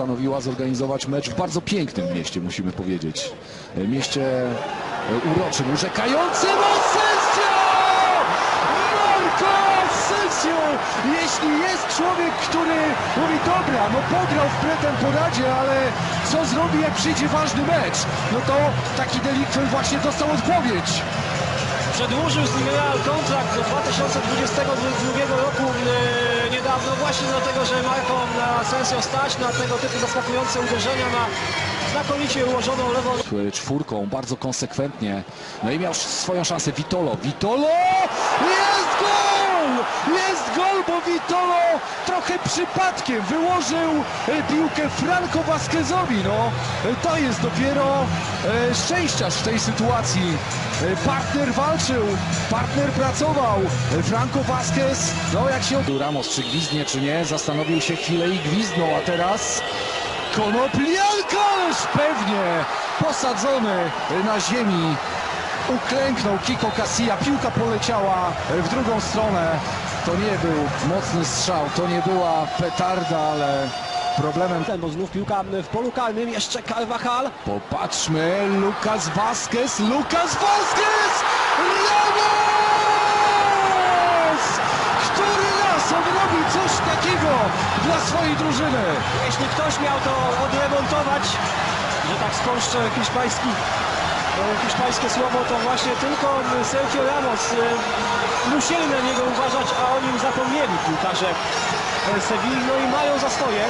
postanowiła zorganizować mecz w bardzo pięknym mieście, musimy powiedzieć. E, Mieście e, uroczym, urzekającym Asensio! Marco Asensio! Jeśli jest człowiek, który mówi dobra, no pograł w pretemporadzie, ale co zrobi jak przyjdzie ważny mecz? No to taki delikwent właśnie dostał odpowiedź. Przedłużył z Real kontrakt do 2022 roku niedawno właśnie dlatego, że Marco Asensio stać na tego typu zaskakujące uderzenia na znakomicie ułożoną lewą czwórką, bardzo konsekwentnie. No i miał swoją szansę Vitolo. Vitolo! Jest gol! Jest gol, bo Vitolo trochę przypadkiem wyłożył e, piłkę Franco Vasquezowi. No, e, to jest dopiero e, szczęściarz w tej sytuacji. Partner walczył, partner pracował. Franco Vasquez, no jak się... Ramos czy gwizdnie, czy nie, zastanowił się chwilę i gwizdnął, a teraz... Konoplianka, ależ pewnie posadzony na ziemi. Uklęknął Kiko Casilla, piłka poleciała w drugą stronę. To nie był mocny strzał, to nie była petarda, ale problemem... bo znów piłka w polu karnym, jeszcze Carvajal. Popatrzmy, Lukas Vasquez, Lukas Vasquez! Ramos! Coś takiego dla swojej drużyny? Jeśli ktoś miał to odremontować, że tak skąszczę hiszpański, hiszpańskie słowo, to właśnie tylko Sergio Ramos. E, Musieli na niego uważać, a o nim zapomnieli piłkarze Sewilli, no i mają za swoje.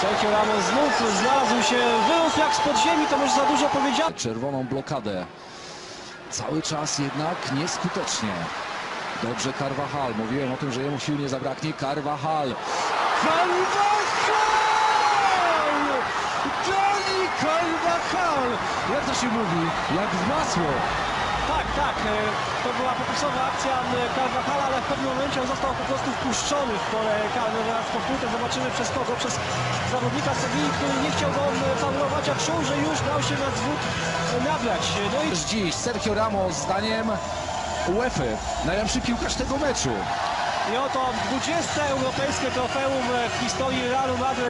Sergio Ramos znów znalazł się, wyrósł jak spod ziemi, to może za dużo powiedziane. czerwoną blokadę. Cały czas jednak nieskutecznie. Dobrze Carvajal. Mówiłem o tym, że jemu sił nie zabraknie. Carvajal. Carvajal! Dani Carvajal! Jak to się mówi? Jak w masło. Tak, tak, e, to była popisowa akcja e, Carvajala, ale w pewnym momencie on został po prostu wpuszczony w pole karne. Zaraz powtórkę zobaczymy przez kogo, przez zawodnika Sewilli, który nie chciał go e, faulować, a czuł, że już dał się na zwód nabrać. No i dziś Sergio Ramos zdaniem UEFA najlepszy piłkarz tego meczu. I oto 20 europejskie trofeum w historii Realu Madryt.